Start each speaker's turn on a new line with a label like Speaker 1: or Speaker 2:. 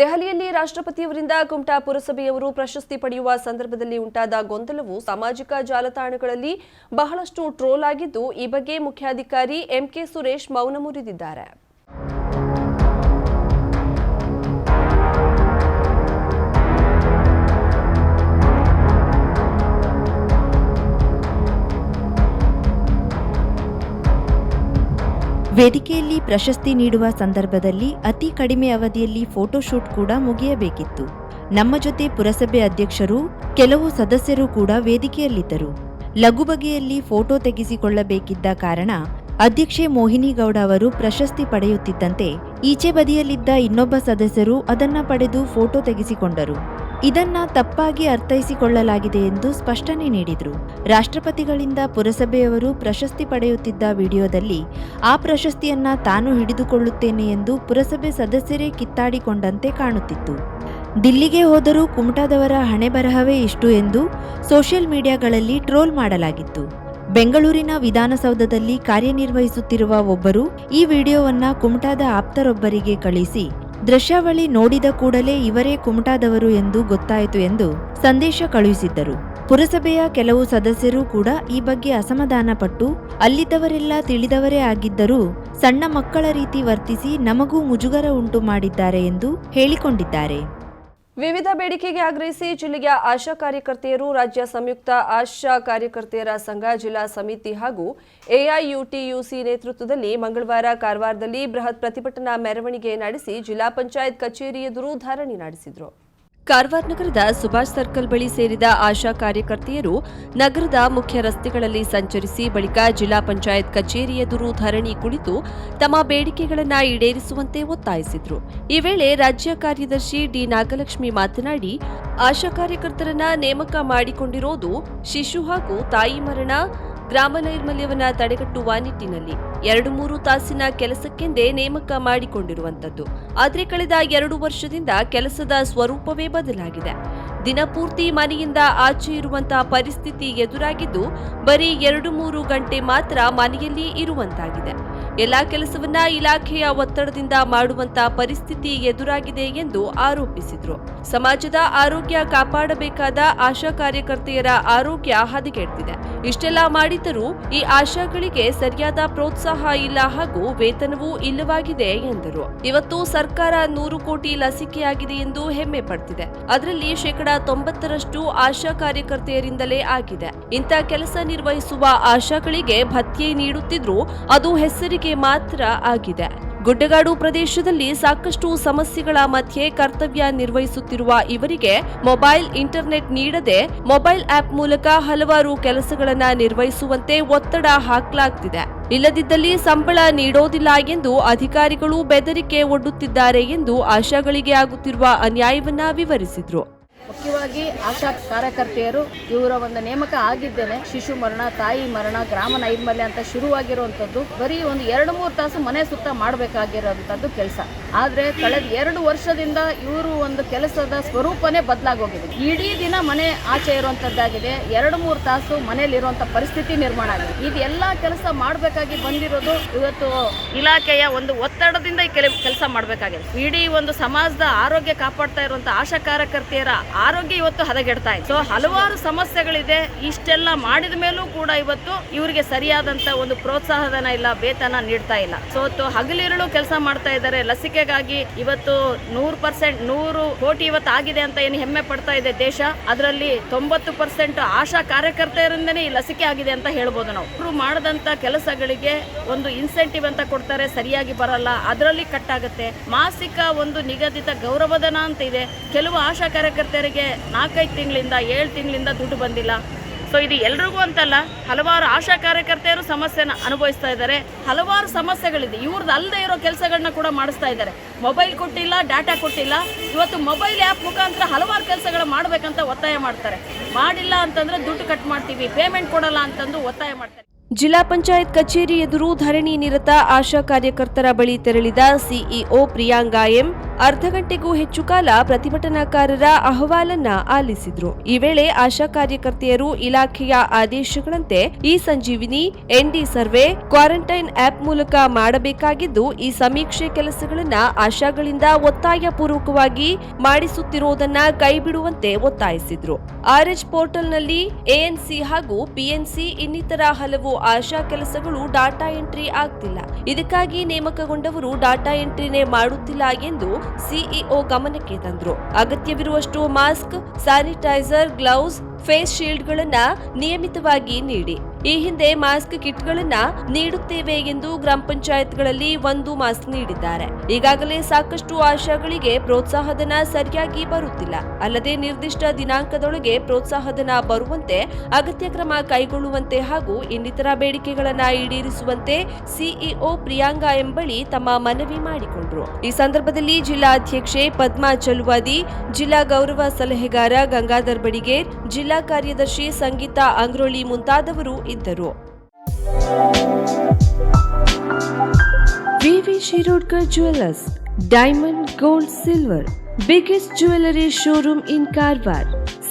Speaker 1: ದೆಹಲಿಯಲ್ಲಿ ರಾಷ್ಟ್ರಪತಿಯವರಿಂದ ಕುಮಟಾ ಪುರಸಭೆಯವರು ಪ್ರಶಸ್ತಿ ಪಡೆಯುವ ಸಂದರ್ಭದಲ್ಲಿ ಉಂಟಾದ ಗೊಂದಲವು ಸಾಮಾಜಿಕ ಜಾಲತಾಣಗಳಲ್ಲಿ ಬಹಳಷ್ಟು ಟ್ರೋಲ್ ಆಗಿದ್ದು, ಈ ಬಗ್ಗೆ ಮುಖ್ಯಾಧಿಕಾರಿ ಎಂಕೆ ಸುರೇಶ್ ಮೌನ ಮುರಿದಿದ್ದಾರೆ.
Speaker 2: ವೇದಿಕೆಯಲ್ಲಿ ಪ್ರಶಸ್ತಿ ನೀಡುವ ಸಂದರ್ಭದಲ್ಲಿ ಅತಿ ಕಡಿಮೆ ಅವಧಿಯಲ್ಲಿ ಫೋಟೋಶೂಟ್ ಕೂಡ ಮುಗಿಯಬೇಕಿತ್ತು. ನಮ್ಮ ಜೊತೆ ಪುರಸಭೆ ಅಧ್ಯಕ್ಷರು, ಕೆಲವು ಸದಸ್ಯರು ಕೂಡ ವೇದಿಕೆಯಲ್ಲಿದ್ದರು. ಲಘು ಬಗೆಯಲ್ಲಿ ಫೋಟೋ ತೆಗೆಸಿಕೊಳ್ಳಬೇಕಿದ್ದ ಕಾರಣ ಅಧ್ಯಕ್ಷೆ ಮೋಹಿನಿಗೌಡ ಅವರು ಪ್ರಶಸ್ತಿ ಪಡೆಯುತ್ತಿದ್ದಂತೆ ಈಚೆ ಬದಿಯಲ್ಲಿದ್ದ ಇನ್ನೊಬ್ಬ ಸದಸ್ಯರು ಅದನ್ನ ಪಡೆದು ಫೋಟೋ ತೆಗೆಸಿಕೊಂಡರು. ಇದನ್ನ ತಪ್ಪಾಗಿ ಅರ್ಥೈಸಿಕೊಳ್ಳಲಾಗಿದೆ ಎಂದು ಸ್ಪಷ್ಟನೆ ನೀಡಿದರು. ರಾಷ್ಟ್ರಪತಿಗಳಿಂದ ಪುರಸಭೆಯವರು ಪ್ರಶಸ್ತಿ ಪಡೆಯುತ್ತಿದ್ದ ವಿಡಿಯೋದಲ್ಲಿ, ಆ ಪ್ರಶಸ್ತಿಯನ್ನ ತಾನು ಹಿಡಿದುಕೊಳ್ಳುತ್ತೇನೆ ಎಂದು ಪುರಸಭೆ ಸದಸ್ಯರೇ ಕಿತ್ತಾಡಿಕೊಂಡಂತೆ ಕಾಣುತ್ತಿತ್ತು. ದಿಲ್ಲಿಗೆ ಹೋದರೂ ಕುಮಟಾದವರ ಹಣೆ ಬರಹವೇ ಇಷ್ಟು ಎಂದು ಸೋಷಿಯಲ್ ಮೀಡಿಯಾಗಳಲ್ಲಿ ಟ್ರೋಲ್ ಮಾಡಲಾಗಿತ್ತು. ಬೆಂಗಳೂರಿನ ವಿಧಾನಸೌಧದಲ್ಲಿ ಕಾರ್ಯನಿರ್ವಹಿಸುತ್ತಿರುವ ಒಬ್ಬರು ಈ ವಿಡಿಯೋವನ್ನ ಕುಮಟಾದ ಆಪ್ತರೊಬ್ಬರಿಗೆ ಕಳಿಸಿ ದೃಶ್ಯಾವಳಿ ನೋಡಿದ ಕೂಡಲೇ ಇವರೇ ಕುಮಟಾದವರು ಎಂದು ಗೊತ್ತಾಯಿತು ಎಂದು ಸಂದೇಶ ಕಳುಹಿಸಿದ್ದರು. ಪುರಸಭೆಯ ಕೆಲವು ಸದಸ್ಯರು ಕೂಡ ಈ ಬಗ್ಗೆ ಅಸಮಾಧಾನಪಟ್ಟು ಅಲ್ಲಿದ್ದವರೆಲ್ಲ ತಿಳಿದವರೇ ಆಗಿದ್ದರೂ ಸಣ್ಣ ಮಕ್ಕಳ ರೀತಿ ವರ್ತಿಸಿ ನಮಗೂ ಮುಜುಗರ ಉಂಟು ಮಾಡಿದ್ದಾರೆ ಎಂದು ಹೇಳಿಕೊಂಡಿದ್ದಾರೆ.
Speaker 1: ವಿವಿಧ ಬೇಡಿಕೆಗೆ ಆಗ್ರಹಿಸಿ ಜಿಲ್ಲೆಯ ಆಶಾ ಕಾರ್ಯಕರ್ತೆಯರು, ರಾಜ್ಯ ಸಂಯುಕ್ತ ಆಶಾ ಕಾರ್ಯಕರ್ತೆಯರ ಸಂಘ, ಜಿಲ್ಲಾ ಸಮಿತಿ ಹಾಗೂ ಎಐಯುಟಿಯುಸಿ ನೇತೃತ್ವದಲ್ಲಿ ಮಂಗಳವಾರ ಕಾರವಾರದಲ್ಲಿ ಬೃಹತ್ ಪ್ರತಿಭಟನಾ ಮೆರವಣಿಗೆ ನಡೆಸಿ ಜಿಲ್ಲಾ ಪಂಚಾಯತ್ ಕಚೇರಿ ಎದುರು ಧರಣಿ ನಡೆಸಿದರು. ಕಾರವಾರ ನಗರದ ಸುಭಾಷ್ ಸರ್ಕಲ್ ಬಳಿ ಸೇರಿದ ಆಶಾ ಕಾರ್ಯಕರ್ತೆಯರು ನಗರದ ಮುಖ್ಯ ರಸ್ತೆಗಳಲ್ಲಿ ಸಂಚರಿಸಿ ಬಳಿಕ ಜಿಲ್ಲಾ ಪಂಚಾಯತ್ ಕಚೇರಿ ಎದುರು ಧರಣಿ ಕುಳಿತು ತಮ್ಮ ಬೇಡಿಕೆಗಳನ್ನು ಈಡೇರಿಸುವಂತೆ ಒತ್ತಾಯಿಸಿದರು. ಈ ವೇಳೆ ರಾಜ್ಯ ಕಾರ್ಯದರ್ಶಿ ಡಿ ನಾಗಲಕ್ಷ್ಮಿ ಮಾತನಾಡಿ, ಆಶಾ ಕಾರ್ಯಕರ್ತರನ್ನ ನೇಮಕ ಮಾಡಿಕೊಂಡಿರೋದು ಶಿಶು ಹಾಗೂ ತಾಯಿ ಮರಣ ಗ್ರಾಮ ನೈರ್ಮಲ್ಯವನ್ನ ತಡೆಗಟ್ಟುವ ನಿಟ್ಟಿನಲ್ಲಿ ಎರಡು ಮೂರು ತಾಸಿನ ಕೆಲಸಕ್ಕೆಂದೇ ನೇಮಕ ಮಾಡಿಕೊಂಡಿರುವಂತದ್ದು ಆದರೆ ಕಳೆದ ಎರಡು ವರ್ಷದಿಂದ ಕೆಲಸದ ಸ್ವರೂಪವೇ ಬದಲಾಗಿದೆ. ದಿನಪೂರ್ತಿ ಮನೆಯಿಂದ ಆಚೆ ಇರುವಂತಹ ಪರಿಸ್ಥಿತಿ ಎದುರಾಗಿದ್ದು, ಬರೀ ಎರಡು ಮೂರು ಗಂಟೆ ಮಾತ್ರ ಮನೆಯಲ್ಲಿ ಇರುವಂತಾಗಿದೆ. ಎಲ್ಲಾ ಕೆಲಸವನ್ನ ಇಲಾಖೆಯ ಒತ್ತಡದಿಂದ ಮಾಡುವಂತಹ ಪರಿಸ್ಥಿತಿ ಎದುರಾಗಿದೆ ಎಂದು ಆರೋಪಿಸಿದ್ರು. ಸಮಾಜದ ಆರೋಗ್ಯ ಕಾಪಾಡಬೇಕಾದ ಆಶಾ ಕಾರ್ಯಕರ್ತೆಯರ ಆರೋಗ್ಯ ಹದಗೆಡ್ತಿದೆ. ಇಷ್ಟೆಲ್ಲ ಮಾಡಿದರೂ ಈ ಆಶಾಗಳಿಗೆ ಸರಿಯಾದ ಪ್ರೋತ್ಸಾಹ ಇಲ್ಲ ಹಾಗೂ ವೇತನವೂ ಇಲ್ಲವಾಗಿದೆ ಎಂದರು. ಇವತ್ತು ಸರ್ಕಾರ ನೂರು ಕೋಟಿ ಲಸಿಕೆಯಾಗಿದೆ ಎಂದು ಹೆಮ್ಮೆ ಪಡ್ತಿದೆ. ಅದರಲ್ಲಿ ಶೇಕಡ ತೊಂಬತ್ತರಷ್ಟು ಆಶಾ ಕಾರ್ಯಕರ್ತೆಯರಿಂದಲೇ ಆಗಿದೆ. ಇಂಥ ಕೆಲಸ ನಿರ್ವಹಿಸುವ ಆಶಾಗಳಿಗೆ ಭತ್ಯೆ ನೀಡುತ್ತಿದ್ರೂ ಅದು ಹೆಸರಿಗೆ ಮಾತ್ರ ಆಗಿದೆ. ಗುಡ್ಡಗಾಡು ಪ್ರದೇಶದಲ್ಲಿ ಸಾಕಷ್ಟು ಸಮಸ್ಯೆಗಳ ಮಧ್ಯೆ ಕರ್ತವ್ಯ ನಿರ್ವಹಿಸುತ್ತಿರುವ ಇವರಿಗೆ ಮೊಬೈಲ್ ಇಂಟರ್ನೆಟ್ ನೀಡದೆ ಮೊಬೈಲ್ ಆಪ್ ಮೂಲಕ ಹಲವಾರು ಕೆಲಸಗಳನ್ನು ನಿರ್ವಹಿಸುವಂತೆ ಒತ್ತಡ ಹಾಕಲಾಗ್ತಿದೆ. ಇಲ್ಲದಿದ್ದಲ್ಲಿ ಸಂಬಳ ನೀಡೋದಿಲ್ಲ ಎಂದು ಅಧಿಕಾರಿಗಳು ಬೆದರಿಕೆ ಒಡ್ಡುತ್ತಿದ್ದಾರೆ ಎಂದು ಆಶಾಗಳಿಗೆ ಆಗುತ್ತಿರುವ ಅನ್ಯಾಯವನ್ನ ವಿವರಿಸಿದ್ರು.
Speaker 3: ಮುಖ್ಯವಾಗಿ ಆಶಾ ಕಾರ್ಯಕರ್ತೆಯರು ಇವರ ಒಂದು ನೇಮಕ ಆಗಿದ್ದೇನೆ. ಶಿಶು ಮರಣ, ತಾಯಿ ಮರಣ, ಗ್ರಾಮ ನೈರ್ಮಲ್ಯ ಅಂತ ಶುರುವಾಗಿರುವಂಥದ್ದು. ಬರೀ ಒಂದು ಎರಡು ಮೂರು ತಾಸು ಮನೆ ಸುತ್ತ ಮಾಡಬೇಕಾಗಿರುವಂತದ್ದು ಕೆಲಸ. ಆದರೆ ಕಳೆದ ಎರಡು ವರ್ಷದಿಂದ ಇವರು ಒಂದು ಕೆಲಸದ ಸ್ವರೂಪನೇ ಬದಲಾಗೋಗಿದೆ. ಇಡೀ ದಿನ ಮನೆ ಆಚೆ ಇರುವಂಥದ್ದಾಗಿದೆ. ಎರಡು ಮೂರು ತಾಸು ಮನೆಯಲ್ಲಿ ಇರುವಂತ ಪರಿಸ್ಥಿತಿ ನಿರ್ಮಾಣ ಆಗಿದೆ. ಇದೆಲ್ಲ ಕೆಲಸ ಮಾಡಬೇಕಾಗಿ ಬಂದಿರೋದು ಇವತ್ತು ಇಲಾಖೆಯ ಒಂದು ಒತ್ತಡದಿಂದ ಈ ಕೆಲಸ ಮಾಡಬೇಕಾಗಿದೆ. ಇಡೀ ಒಂದು ಸಮಾಜದ ಆರೋಗ್ಯ ಕಾಪಾಡ್ತಾ ಇರುವಂತ ಆಶಾ ಕಾರ್ಯಕರ್ತೆಯರ ಆರೋಗ್ಯ ಇವತ್ತು ಹದಗೆಡ್ತಾ ಇದೆ ಸೊ ಹಲವಾರು ಸಮಸ್ಯೆಗಳಿದೆ. ಇಷ್ಟೆಲ್ಲ ಮಾಡಿದ ಮೇಲೂ ಕೂಡ ಇವತ್ತು ಇವರಿಗೆ ಸರಿಯಾದಂತ ಒಂದು ಪ್ರೋತ್ಸಾಹಧನ ಇಲ್ಲ, ವೇತನ ನೀಡ್ತಾ ಇಲ್ಲ. ಸೊ ಹಗಲಿರುಳು ಕೆಲಸ ಮಾಡ್ತಾ ಇದ್ದಾರೆ. ಲಸಿಕೆಗಾಗಿ ಇವತ್ತು ನೂರು ಪರ್ಸೆಂಟ್, ನೂರು ಕೋಟಿ ಇವತ್ತು ಆಗಿದೆ ಅಂತ ಏನು ಹೆಮ್ಮೆ ಪಡ್ತಾ ಇದೆ ದೇಶ. ಅದರಲ್ಲಿ ತೊಂಬತ್ತು ಪರ್ಸೆಂಟ್ ಆಶಾ ಕಾರ್ಯಕರ್ತೆಯರಿಂದನೇ ಈ ಲಸಿಕೆ ಆಗಿದೆ ಅಂತ ಹೇಳ್ಬೋದು ನಾವು. ಅವರು ಮಾಡದಂತ ಕೆಲಸಗಳಿಗೆ ಒಂದು ಇನ್ಸೆಂಟಿವ್ ಅಂತ ಕೊಡ್ತಾರೆ, ಸರಿಯಾಗಿ ಬರಲ್ಲ. ಅದರಲ್ಲಿ ಕಟ್ ಆಗುತ್ತೆ ಮಾಸಿಕ ಒಂದು ನಿಗದಿತ ಗೌರವಧನ ಅಂತ ಇದೆ. ಕೆಲವು ಆಶಾ ಕಾರ್ಯಕರ್ತರಿಗೆ ನಾಲ್ಕೈದು ತಿಂಗಳಿಂದ, ಏಳು ತಿಂಗಳಿಂದ ದುಡ್ಡು ಬಂದಿಲ್ಲ. ಸೊ ಇದು ಎಲ್ರಿಗೂ ಅಂತಲ್ಲ, ಹಲವಾರು ಆಶಾ ಕಾರ್ಯಕರ್ತೆಯರು ಸಮಸ್ಯೆನ ಅನುಭವಿಸ್ತಾ ಇದ್ದಾರೆ. ಹಲವಾರು ಸಮಸ್ಯೆಗಳಿದೆ. ಇವ್ರದ್ದು ಅಲ್ಲದೆ ಇರೋ ಕೆಲಸಗಳನ್ನ ಕೂಡ ಮಾಡಿಸ್ತಾ ಇದ್ದಾರೆ. ಮೊಬೈಲ್ ಕೊಟ್ಟಿಲ್ಲ ಡಾಟಾ ಕೊಟ್ಟಿಲ್ಲ. ಇವತ್ತು ಮೊಬೈಲ್ ಆ್ಯಪ್ ಮುಖಾಂತರ ಹಲವಾರು ಕೆಲಸಗಳು ಮಾಡಬೇಕಂತ ಒತ್ತಾಯ ಮಾಡ್ತಾರೆ. ಮಾಡಿಲ್ಲ ಅಂತಂದ್ರೆ ದುಡ್ಡು ಕಟ್ ಮಾಡ್ತೀವಿ. ಪೇಮೆಂಟ್ ಕೊಡಲ್ಲ ಅಂತಂದು ಒತ್ತಾಯ ಮಾಡ್ತಾರೆ.
Speaker 1: ಜಿಲ್ಲಾ ಪಂಚಾಯತ್ ಕಚೇರಿ ಎದುರು ಧರಣಿ ನಿರತ ಆಶಾ ಕಾರ್ಯಕರ್ತರ ಬಳಿ ತೆರಳಿದ ಸಿಇಒ ಪ್ರಿಯಾಂಗಾ ಎಂ. ಅರ್ಧ ಗಂಟೆಗೂ ಹೆಚ್ಚು ಕಾಲ ಪ್ರತಿಭಟನಾಕಾರರ ಅಹವಾಲನ್ನ ಆಲಿಸಿದ್ರು. ಈ ವೇಳೆ ಆಶಾ ಕಾರ್ಯಕರ್ತೆಯರು ಇಲಾಖೆಯ ಆದೇಶಗಳಂತೆ ಈ Sanjeevini, ND survey, quarantine app ಮೂಲಕ ಮಾಡಬೇಕಾಗಿದ್ದು, ಈ ಸಮೀಕ್ಷೆ ಕೆಲಸಗಳನ್ನ ಆಶಾಗಳಿಂದ ಒತ್ತಾಯಪೂರ್ವಕವಾಗಿ ಮಾಡಿಸುತ್ತಿರುವುದನ್ನ ಕೈಬಿಡುವಂತೆ ಒತ್ತಾಯಿಸಿದ್ರು. ಆರ್ಎಚ್ ಪೋರ್ಟಲ್ನಲ್ಲಿ ಎಎನ್ಸಿ ಹಾಗೂ ಪಿಎನ್ಸಿ ಇನ್ನಿತರ ಹಲವು ಆಶಾ ಕೆಲಸಗಳು ಡಾಟಾ ಎಂಟ್ರಿ ಆಗ್ತಿಲ್ಲ. ಇದಕ್ಕಾಗಿ ನೇಮಕಗೊಂಡವರು ಡಾಟಾ ಎಂಟ್ರಿನೇ ಮಾಡುತ್ತಿಲ್ಲ ಎಂದು ಸಿಇಒ ಗಮನಕ್ಕೆ ತಂದ್ರು. ಅಗತ್ಯವಿರುವಷ್ಟು ಮಾಸ್ಕ್ ಸ್ಯಾನಿಟೈಸರ್ ಗ್ಲೌಸ್ ಫೇಸ್ ಶೀಲ್ಡ್ಗಳನ್ನು ನಿಯಮಿತವಾಗಿ ನೀಡಿ. ಈ ಹಿಂದೆ ಮಾಸ್ಕ್ ಕಿಟ್ಗಳನ್ನ ನೀಡುತ್ತೇವೆ ಎಂದು ಗ್ರಾಮ ಪಂಚಾಯತ್ಗಳಲ್ಲಿ ಒಂದು ಮಾಸ್ಕ್ ನೀಡಿದ್ದಾರೆ. ಈಗಾಗಲೇ ಸಾಕಷ್ಟು ಆಶಾಗಳಿಗೆ ಪ್ರೋತ್ಸಾಹಧನ ಸರಿಯಾಗಿ ಬರುತ್ತಿಲ್ಲ. ಅಲ್ಲದೆ ನಿರ್ದಿಷ್ಟ ದಿನಾಂಕದೊಳಗೆ ಪ್ರೋತ್ಸಾಹಧನ ಬರುವಂತೆ ಅಗತ್ಯ ಕ್ರಮ ಕೈಗೊಳ್ಳುವಂತೆ ಹಾಗೂ ಇನ್ನಿತರ ಬೇಡಿಕೆಗಳನ್ನ ಈಡೇರಿಸುವಂತೆ ಸಿಇಒ ಪ್ರಿಯಾಂಗಾ ಎಂಬಳಿ ತಮ್ಮ ಮನವಿ ಮಾಡಿಕೊಂಡರು. ಈ ಸಂದರ್ಭದಲ್ಲಿ ಜಿಲ್ಲಾ ಅಧ್ಯಕ್ಷೆ ಪದ್ಮಾ ಚಲುವಾದಿ, ಜಿಲ್ಲಾ ಗೌರವ ಸಲಹೆಗಾರ ಗಂಗಾಧರ್ ಬಡಿಗೇರ್, ಜಿಲ್ಲಾ ಕಾರ್ಯದರ್ಶಿ ಸಂಗೀತಾ ಅಂಗ್ರೋಳಿ ಮುಂತಾದವರು ಇದ್ದರು. V V Shirodkar jewellers diamond gold silver biggest jewellery showroom in Karwar